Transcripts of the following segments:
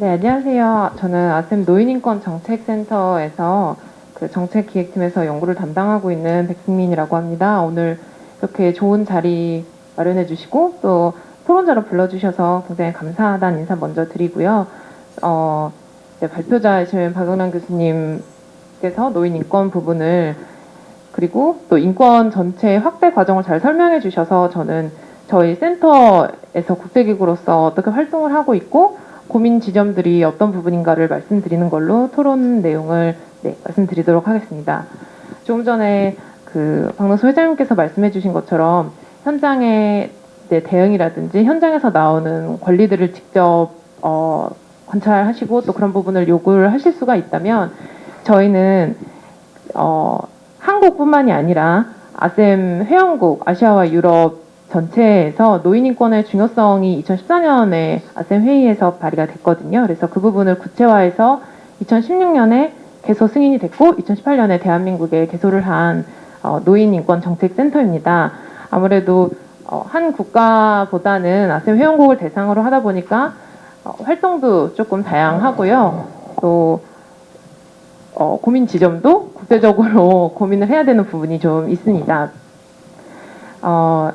네, 안녕하세요. 저는 아셈 노인인권 정책센터에서 그 정책 기획팀에서 연구를 담당하고 있는 백승민이라고 합니다. 오늘 이렇게 좋은 자리 마련해 주시고 또 토론자로 불러주셔서 굉장히 감사하다는 인사 먼저 드리고요. 어, 이제 발표자이신 박영란 교수님께서 노인 인권 부분을 그리고 또 인권 전체 확대 과정을 잘 설명해 주셔서 저는 저희 센터에서 국제기구로서 어떻게 활동을 하고 있고 고민 지점들이 어떤 부분인가를 말씀드리는 걸로 토론 내용을 네, 말씀드리도록 하겠습니다. 조금 전에 그 박노수 회장님께서 말씀해 주신 것처럼 현장의 네, 대응이라든지 현장에서 나오는 권리들을 직접 어, 관찰하시고 또 그런 부분을 요구를 하실 수가 있다면 저희는 어, 한국뿐만이 아니라 아셈 회원국 아시아와 유럽 전체에서 노인 인권의 중요성이 2014년에 아셈 회의에서 발의가 됐거든요. 그래서 그 부분을 구체화해서 2016년에 개소 승인이 됐고 2018년에 대한민국에 개소를 한 어, 노인 인권 정책 센터입니다. 아무래도 어, 한 국가보다는 아셈 회원국을 대상으로 하다 보니까 어, 활동도 조금 다양하고요. 또 어, 고민 지점도 국제적으로 고민을 해야 되는 부분이 좀 있습니다. 어,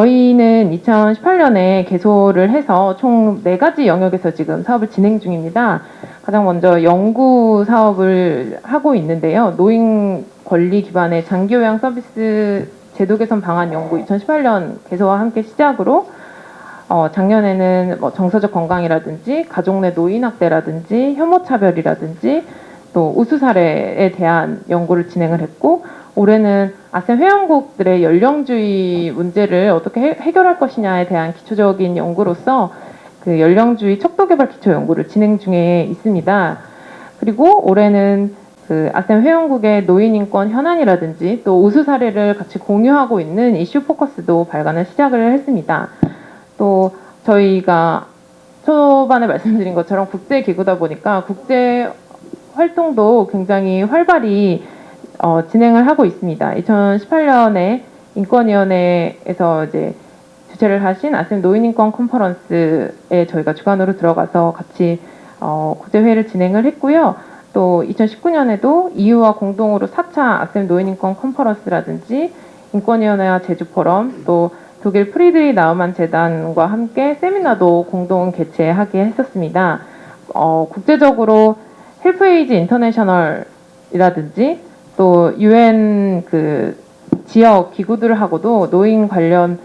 저희는 2018년에 개소를 해서 총 네 가지 영역에서 지금 사업을 진행 중입니다. 가장 먼저 연구 사업을 하고 있는데요. 노인 권리 기반의 장기 요양 서비스 제도 개선 방안 연구 2018년 개소와 함께 시작으로 어, 작년에는 뭐 정서적 건강이라든지 가족 내 노인 학대라든지 혐오 차별이라든지 또 우수 사례에 대한 연구를 진행을 했고 올해는 아셈 회원국들의 연령주의 문제를 어떻게 해, 해결할 것이냐에 대한 기초적인 연구로서 그 연령주의 척도 개발 기초 연구를 진행 중에 있습니다. 그리고 올해는 그 아셈 회원국의 노인 인권 현안이라든지 또 우수 사례를 같이 공유하고 있는 이슈 포커스도 발간을 시작을 했습니다. 또 저희가 초반에 말씀드린 것처럼 국제 기구다 보니까 국제 활동도 굉장히 활발히 어, 진행을 하고 있습니다. 2018년에 인권위원회에서 이제 주최를 하신 아셈 노인인권 컨퍼런스에 저희가 주관으로 들어가서 같이 어, 국제회의를 진행을 했고요. 또 2019년에도 EU와 공동으로 4차 아셈 노인인권 컨퍼런스라든지 인권위원회와 제주포럼 또 독일 프리드리 나우만 재단과 함께 세미나도 공동 개최하게 했었습니다. 어, 국제적으로 헬프에이지 인터내셔널이라든지 또 유엔 그 지역 기구들하고도 노인 관련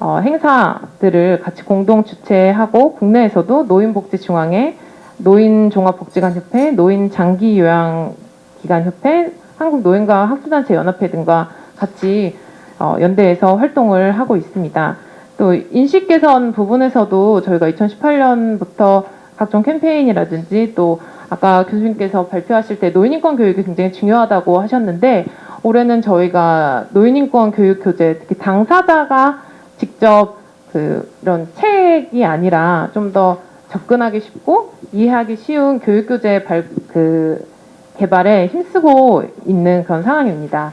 어, 행사들을 같이 공동 주최하고 국내에서도 노인복지중앙회, 노인종합복지관협회, 노인장기요양기관협회, 한국노인과 학수단체 연합회 등과 같이 어, 연대해서 활동을 하고 있습니다. 또 인식 개선 부분에서도 저희가 2018년부터 각종 캠페인이라든지 또 아까 교수님께서 발표하실 때 노인인권 교육이 굉장히 중요하다고 하셨는데 올해는 저희가 노인인권 교육 교재 특히 당사자가 직접 그 이런 책이 아니라 좀 더 접근하기 쉽고 이해하기 쉬운 교육 교재 발, 그 개발에 힘쓰고 있는 그런 상황입니다.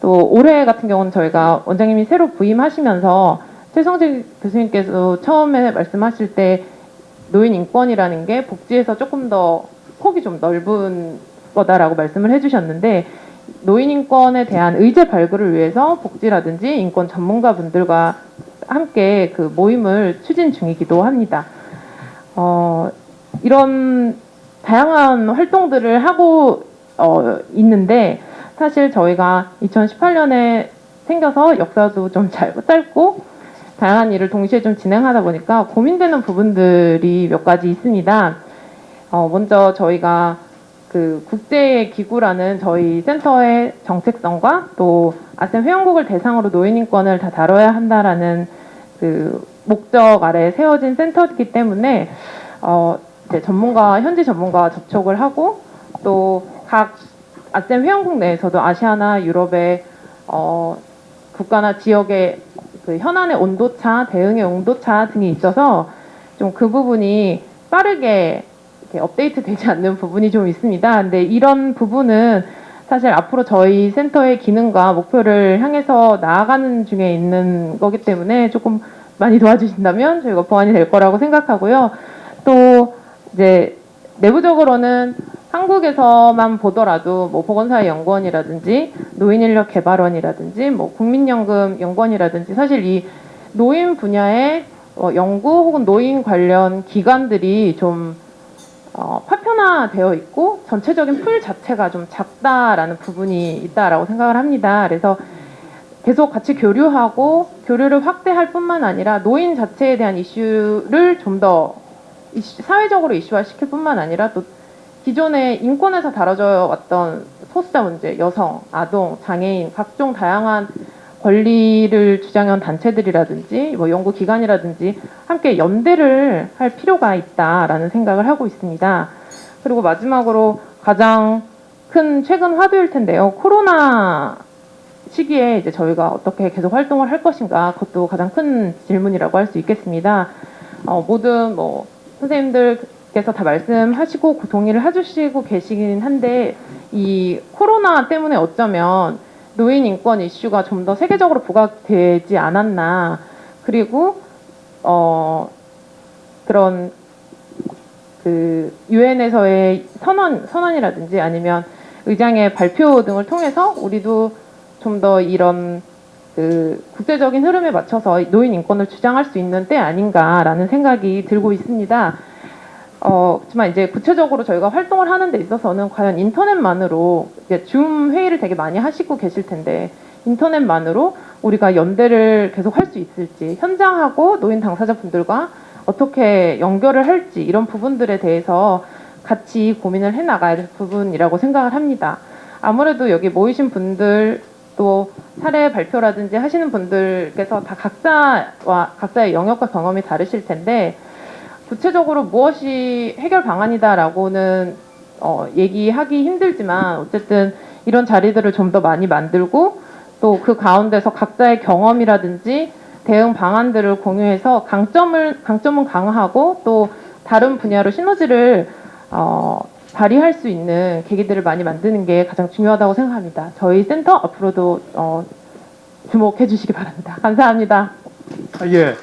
또 올해 같은 경우는 저희가 원장님이 새로 부임하시면서 최성재 교수님께서 처음에 말씀하실 때 노인 인권이라는 게 복지에서 조금 더 폭이 좀 넓은 거다라고 말씀을 해주셨는데 노인 인권에 대한 의제 발굴을 위해서 복지라든지 인권 전문가 분들과 함께 그 모임을 추진 중이기도 합니다. 어, 이런 다양한 활동들을 하고 어, 있는데 사실 저희가 2018년에 생겨서 역사도 좀 짧고 다양한 일을 동시에 좀 진행하다 보니까 고민되는 부분들이 몇 가지 있습니다. 어, 먼저 저희가 그 국제 기구라는 저희 센터의 정책성과 또 아셈 회원국을 대상으로 노인 인권을 다 다뤄야 한다라는 그 목적 아래 세워진 센터이기 때문에 어, 이제 전문가 현지 전문가와 접촉을 하고 또 각 아셈 회원국 내에서도 아시아나 유럽의 어, 국가나 지역의 그 현안의 온도차, 대응의 온도차 등이 있어서 좀 그 부분이 빠르게 이렇게 업데이트 되지 않는 부분이 좀 있습니다. 근데 이런 부분은 사실 앞으로 저희 센터의 기능과 목표를 향해서 나아가는 중에 있는 거기 때문에 조금 많이 도와주신다면 저희가 보완이 될 거라고 생각하고요. 또 이제 내부적으로는 한국에서만 보더라도 뭐 보건사회 연구원이라든지 노인인력 개발원이라든지 뭐 국민연금 연구원이라든지 사실 이 노인 분야의 어, 연구 혹은 노인 관련 기관들이 좀 어, 파편화되어 있고 전체적인 풀 자체가 좀 작다라는 부분이 있다라고 생각을 합니다. 그래서 계속 같이 교류하고 교류를 확대할 뿐만 아니라 노인 자체에 대한 이슈를 좀 더 사회적으로 이슈화 시킬 뿐만 아니라 또 기존에 인권에서 다뤄져 왔던 소수자 문제, 여성, 아동, 장애인 각종 다양한 권리를 주장한 단체들이라든지 뭐 연구 기관이라든지 함께 연대를 할 필요가 있다라는 생각을 하고 있습니다. 그리고 마지막으로 가장 큰 최근 화두일 텐데요. 코로나 시기에 이제 저희가 어떻게 계속 활동을 할 것인가 그것도 가장 큰 질문이라고 할 수 있겠습니다. 어, 모든 뭐 선생님들 께서 다 말씀하시고 동의를 해주시고 계시긴 한데 이 코로나 때문에 어쩌면 노인 인권 이슈가 좀 더 세계적으로 부각되지 않았나 그리고 어 그런 그 유엔에서의 선언 선언이라든지 아니면 의장의 발표 등을 통해서 우리도 좀 더 이런 그 국제적인 흐름에 맞춰서 노인 인권을 주장할 수 있는 때 아닌가라는 생각이 들고 있습니다. 어, 그렇지만 이제 구체적으로 저희가 활동을 하는 데 있어서는 과연 인터넷만으로 이제 줌 회의를 되게 많이 하시고 계실 텐데 인터넷만으로 우리가 연대를 계속 할 수 있을지 현장하고 노인 당사자분들과 어떻게 연결을 할지 이런 부분들에 대해서 같이 고민을 해 나가야 될 부분이라고 생각을 합니다. 아무래도 여기 모이신 분들 또 사례 발표라든지 하시는 분들께서 다 각자와 각자의 영역과 경험이 다르실 텐데 구체적으로 무엇이 해결 방안이다라고는 어, 얘기하기 힘들지만 어쨌든 이런 자리들을 좀 더 많이 만들고 또 그 가운데서 각자의 경험이라든지 대응 방안들을 공유해서 강점을 강점은 강화하고 또 다른 분야로 시너지를 어, 발휘할 수 있는 계기들을 많이 만드는 게 가장 중요하다고 생각합니다. 저희 센터 앞으로도 어, 주목해 주시기 바랍니다. 감사합니다. 아, 예.